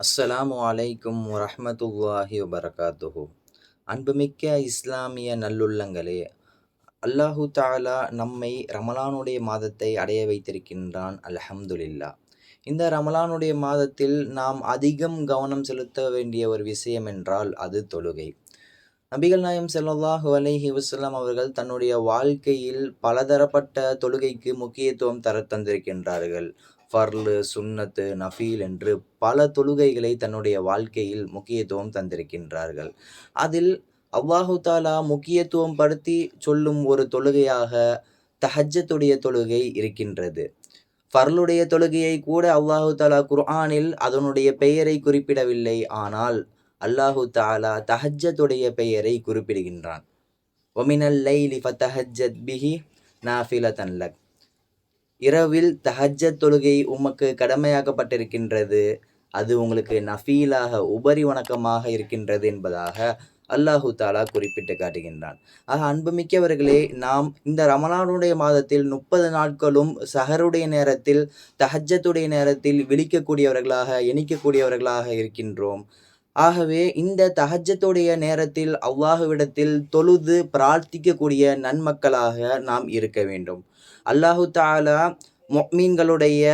அஸ்ஸலாமு அலைக்கும் வரஹ்மத்துல்லாஹி வபரகாத்துஹு. அன்புமிக்க இஸ்லாமிய நல்லுள்ளங்களே அல்லாஹு தாலா நம்மை ரமலானுடைய மாதத்தை அடைய வைத்திருக்கின்றான் அல்ஹம்துலில்லா. இந்த ரமலானுடைய மாதத்தில் நாம் அதிகம் கவனம் செலுத்த வேண்டிய ஒரு விஷயம் என்றால் அது தொழுகை. நபிகள் நாயம் செல்லல்லாஹு அலைஹி வஸல்லம் அவர்கள் தன்னுடைய வாழ்க்கையில் பலதரப்பட்ட தொழுகைக்கு முக்கியத்துவம் தர தந்திருக்கின்றார்கள். ஃபர்லு சுன்னத்து நஃபீல் என்று பல தொழுகைகளை தன்னுடைய வாழ்க்கையில் முக்கியத்துவம் தந்திருக்கின்றார்கள். அதில் அவ்வாஹு தாலா முக்கியத்துவம் படுத்தி சொல்லும் ஒரு தொழுகையாக தஹஜ்ஜத்துடைய தொழுகை இருக்கின்றது. ஃபர்லுடைய தொழுகையை கூட அல்லாஹு தாலா குர்ஆனில் அதனுடைய பெயரை குறிப்பிடவில்லை. ஆனால் அல்லாஹு தாலா தஹஜ்ஜத்துடைய பெயரை குறிப்பிடுகின்றான். ஒமினல் லைலி ஃபத்தஹஜத் பிஹி நாஃபில தன்லக் இரவில் தஹஜ்ஜத் தொழுகை உமக்கு கடமையாக்கப்பட்டிருக்கின்றது. அது உங்களுக்கு நஃபீலாக உபரி வணக்கமாக இருக்கின்றது என்பதாக அல்லாஹு தாலா குறிப்பிட்டு காட்டுகின்றான். ஆக அன்புமிக்கவர்களே நாம் இந்த ரமலானுடைய மாதத்தில் முப்பது நாட்களும் சஹருடைய நேரத்தில் தஹஜத்துடைய நேரத்தில் விழிக்கக்கூடியவர்களாக எண்ணிக்கக்கூடியவர்களாக இருக்கின்றோம். ஆகவே இந்த தஹஜத்துடைய நேரத்தில் அவ்வாஹுவிடத்தில் தொழுது பிரார்த்திக்கக்கூடிய நன்மக்களாக நாம் இருக்க வேண்டும். அல்லாஹு தாலா மொமீன்களுடைய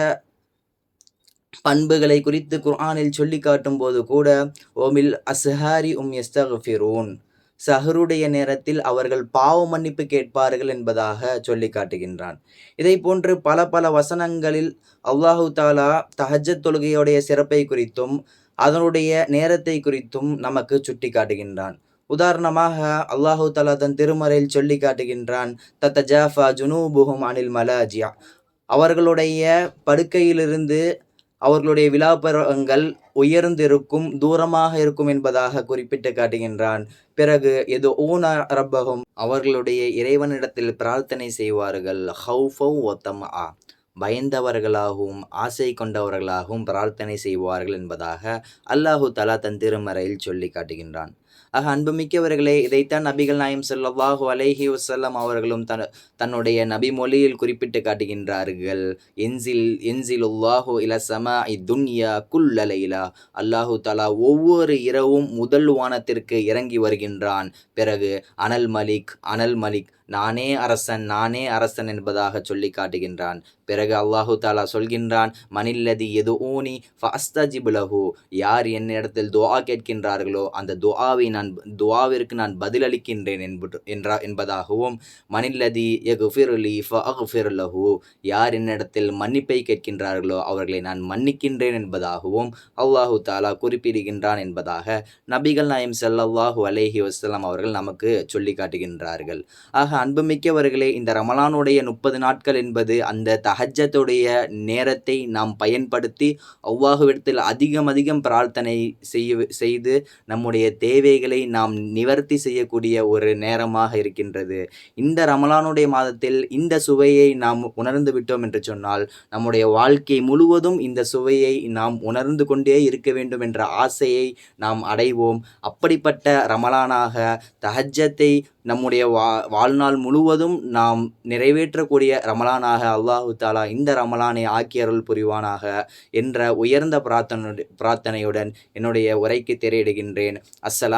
பண்புகளை குறித்து குர்ஆனில் சொல்லி காட்டும் போது கூட ஓமில் அஸ்ஹாரி உம் எஸ்தஃபிரூன் சஹருடைய நேரத்தில் அவர்கள் பாவ மன்னிப்பு கேட்பார்கள் என்பதாக சொல்லி காட்டுகின்றான். இதை போன்று பல பல வசனங்களில் அல்லாஹு தாலா தஹஜத் தொழுகையுடைய சிறப்பை குறித்தும் அதனுடைய நேரத்தை குறித்தும் நமக்கு சுட்டி காட்டுகின்றான் உதாரணமாக அல்லாஹு தலா தன் திருமறையில் சொல்லி காட்டுகின்றான் தத்த ஜாஃபா ஜுனூபுஹும் அனில் மலாஜியா. அவர்களுடைய படுக்கையிலிருந்து அவர்களுடைய விழாபரங்கள் உயர்ந்திருக்கும் தூரமாக இருக்கும் என்பதாக குறிப்பிட்டு காட்டுகின்றான். பிறகு எது ஊன ரப்பகும் அவர்களுடைய இறைவனிடத்தில் பிரார்த்தனை செய்வார்கள் ஹவுஃபௌ ஒத்தம் ஆ பயந்தவர்களாகவும் ஆசை கொண்டவர்களாகவும் பிரார்த்தனை செய்வார்கள் என்பதாக அல்லாஹு தலா தன் திருமறையில் சொல்லி காட்டுகின்றான். ஆக அன்புமிக்கவர்களே இதைத்தான் நபிகள் நாயம் ஸல்லல்லாஹு அலேஹி வசல்லம் அவர்களும் தன் தன்னுடைய நபி மொழியில் குறிப்பிட்டு காட்டுகின்றார்கள். என்சில் என்சிலுல்லாஹு இலசமா துன்யா குல்லலைலா அல்லாஹு தலா ஒவ்வொரு இரவும் முதல் வானத்திற்கு இறங்கி வருகின்றான். பிறகு அனல் மலிக் அனல் மலிக் நானே அரசன் நானே அரசன் என்பதாக சொல்லி காட்டுகின்றான். பிறகு அல்லாஹு தாலா சொல்கின்றான் மனில்லதி எது ஊனி ஃபஸ்தஜிபுலஹு யார் என்னிடத்தில் துவா கேட்கின்றார்களோ அந்த துவாவை நான் துவாவிற்கு நான் பதிலளிக்கின்றேன் என்பது என்றா என்பதாகவும் மனில்லதி எகுஃபிர்லி ஃபஅஃபிர் யார் என்னிடத்தில் மன்னிப்பை கேட்கின்றார்களோ அவர்களை நான் மன்னிக்கின்றேன் என்பதாகவும் அல்லாஹு தாலா குறிப்பிடுகின்றான் என்பதாக நபிகள் நாயம் செல்லல்லாஹு அலேஹி வசலாம் அவர்கள் நமக்கு சொல்லி காட்டுகின்றார்கள் ஆக அன்புமிக்கவர்களே இந்த ரமலானுடைய முப்பது நாட்கள் என்பது அந்த தஹஜத்துடைய நேரத்தை நாம் பயன்படுத்தி அவ்வாஹுவிடத்தில் அதிகம் அதிகம் பிரார்த்தனை செய்ய செய்து நம்முடைய தேவை தேவைகளை நாம் நிவர்த்தி செய்யக்கூடிய ஒரு நேரமாக இருக்கின்றது. இந்த ரமலானுடைய மாதத்தில் இந்த சுவையை நாம் உணர்ந்து விட்டோம் என்று சொன்னால் நம்முடைய வாழ்க்கை முழுவதும் இந்த சுவையை நாம் உணர்ந்து கொண்டே இருக்க வேண்டும் என்ற ஆசையை நாம் அடைவோம். அப்படிப்பட்ட ரமலானாக தஹஜத்தை நம்முடைய வா வாழ்நாள் முழுவதும் நாம் நிறைவேற்றக்கூடிய ரமலானாக அல்லாஹு தாலா இந்த ரமலானை ஆக்கியருள் புரிவானாக என்ற உயர்ந்த பிரார்த்தனை பிரார்த்தனையுடன் என்னுடைய உரைக்கு திரையிடுகின்றேன். அஸ்ஸலாம்